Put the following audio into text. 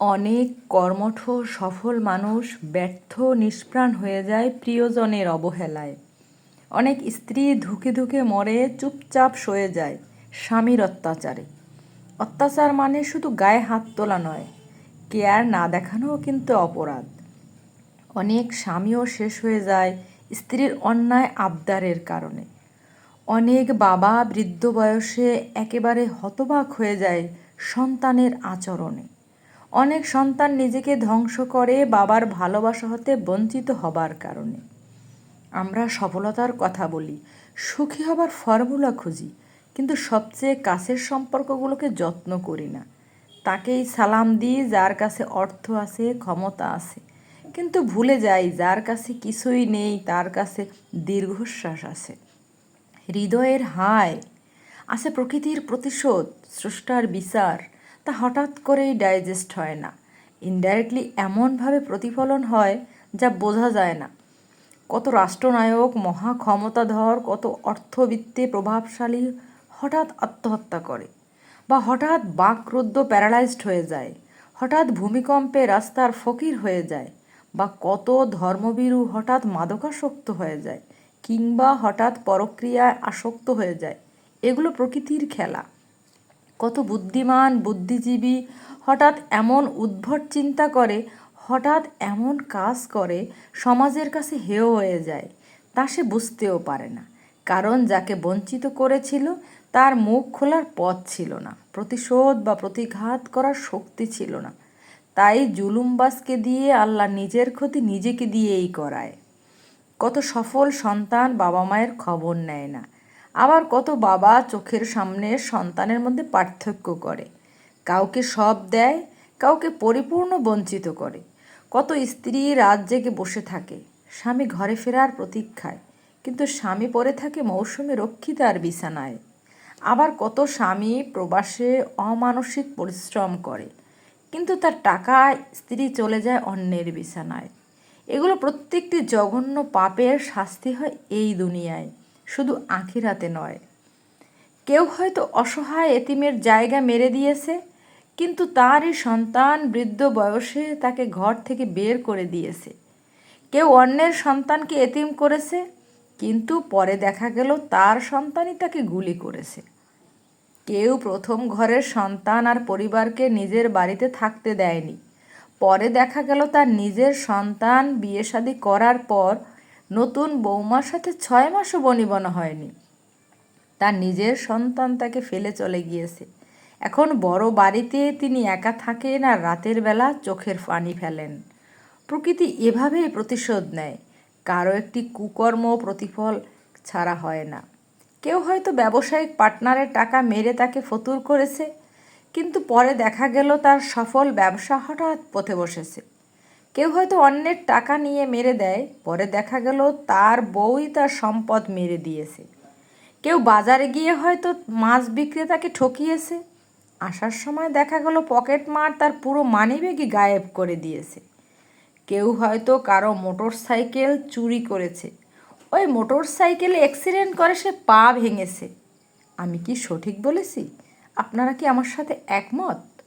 অনেক কর্মঠ, সফল মানুষ ব্যর্থ, নিষ্প্রাণ হয়ে যায় প্রিয়জনের অবহেলায়। অনেক স্ত্রী ধুকে ধুকে মরে, চুপচাপ সয়ে যায় স্বামীর অত্যাচারে। অত্যাচার মানে শুধু গায়ে হাত তোলা নয়, কেয়ার না দেখানোও কিন্তু অপরাধ। অনেক স্বামীও শেষ হয়ে যায় স্ত্রীর অন্যায় আবদারের কারণে। অনেক বাবা বৃদ্ধ বয়সে একেবারে হতবাক হয়ে যায় সন্তানের আচরণে। অনেক সন্তান নিজেকে ধ্বংস করে বাবার ভালোবাসা হতে বঞ্চিত হবার কারণে। আমরা সফলতার কথা বলি, সুখী হবার ফর্মুলা খুঁজি, কিন্তু সবচেয়ে কাছের সম্পর্কগুলোকে যত্ন করি না। তাকেই সালাম দিই যার কাছে অর্থ আছে, ক্ষমতা আছে। কিন্তু ভুলে যাই যার কাছে কিছুই নেই, তার কাছে দীর্ঘশ্বাস আছে। হৃদয়ের হায়, আছে প্রকৃতির প্রতিশোধ, স্রষ্টার বিচার তা হঠাৎ করেই ডাইজেস্ট হয় না। ইনডাইরেক্টলি এমনভাবে প্রতিফলন হয় যা বোঝা যায় না। কত রাষ্ট্রনায়ক, মহা ক্ষমতাধর, কত অর্থবিত্তে প্রভাবশালী হঠাৎ আত্মহত্যা করে বা হঠাৎ বাকরুদ্ধ প্যারালাইজড হয়ে যায়, হঠাৎ ভূমিকম্পে রাস্তার ফকির হয়ে যায় বা কত ধর্মবীরু হঠাৎ মাদকাসক্ত হয়ে যায় কিংবা হঠাৎ পরক্রিয়ায় আসক্ত হয়ে যায়। এগুলো প্রকৃতির খেলা। কত বুদ্ধিমান, বুদ্ধিজীবী, হঠাৎ এমন উদ্ভট চিন্তা করে, হঠাৎ এমন কাজ করে, সমাজের কাছে হেয় হয়ে যায়, তা সে বুঝতেও পারে না। কারণ যাকে বঞ্চিত করেছিল, তার মুখ খোলার পথ ছিল না, প্রতিশোধ বা প্রতিঘাত করার শক্তি ছিল না। তাই জুলুমবাসকে দিয়ে আল্লাহ নিজের ক্ষতি নিজেকে দিয়েই করায়। কত সফল সন্তান বাবা মায়ের খবর নেয় না। আবার কত বাবা চোখের সামনে সন্তানের মধ্যে পার্থক্য করে। কাউকে সব দেয়, কাউকে পরিপূর্ণ বঞ্চিত করে। কত স্ত্রী রাত জেগে বসে থাকে, স্বামী ঘরে ফেরার প্রতীক্ষায়, কিন্তু স্বামী পড়ে থাকে মৌসুমে রক্ষিতার বিছানায়। আবার কত স্বামী প্রবাসে অমানসিক পরিশ্রম করে, কিন্তু তার টাকায় স্ত্রী চলে যায় অন্যের বিছানায়। এগুলো প্রত্যেকটি জঘন্য পাপের শাস্তি হয় এই দুনিয়ায়। শুধু আখিরাতে নয়। কেউ হয়তো অসহায় এতিমের জায়গা মেরে দিয়েছে, কিন্তু তারই সন্তান বৃদ্ধ বয়সে তাকে ঘর থেকে বের করে দিয়েছে। কেউ অন্যের সন্তানকে এতিম করেছে, কিন্তু পরে দেখা গেল তার সন্তানই তাকে গুলি করেছে। কেউ প্রথম ঘরের সন্তান আর পরিবারকে নিজের বাড়িতে থাকতে দেয়নি। পরে দেখা গেল তার নিজের সন্তান বিয়ে শাদী করার পর নতুন বৌমার সাথে ছয় মাসও বনিবনা হয়নি। তার নিজের সন্তান তাকে ফেলে চলে গিয়েছে। এখন বড় বাড়িতে তিনি একা থাকেন আর রাতের বেলা চোখের পানি ফেলেন। প্রকৃতি এভাবেই প্রতিশোধ নেয়। কারও একটি কুকর্ম প্রতিফল ছাড়া হয় না। কেউ হয়তো ব্যবসায়িক পার্টনারের টাকা মেরে তাকে ফতুর করেছে, কিন্তু পরে দেখা গেল তার সফল ব্যবসা হঠাৎ পথে বসেছে। কেউ হয়তো অন্যের টাকা নিয়ে মেরে দেয়, পরে দেখা গেল তার বউই তার সম্পদ মেরে দিয়েছে। কেউ বাজারে গিয়ে হয়তো মাছ বিক্রেতাকে ঠকিয়েছে। আসার সময় দেখা গেল পকেট মার তার পুরো মানিব্যাগই গায়েব করে দিয়েছে। কেউ হয়তো কারও মোটর সাইকেল চুরি করেছে। ওই মোটর সাইকেলে অ্যাক্সিডেন্ট করে সে পা ভেঙেছে। আমি কি সঠিক বলেছি? আপনারা কি আমার সাথে একমত?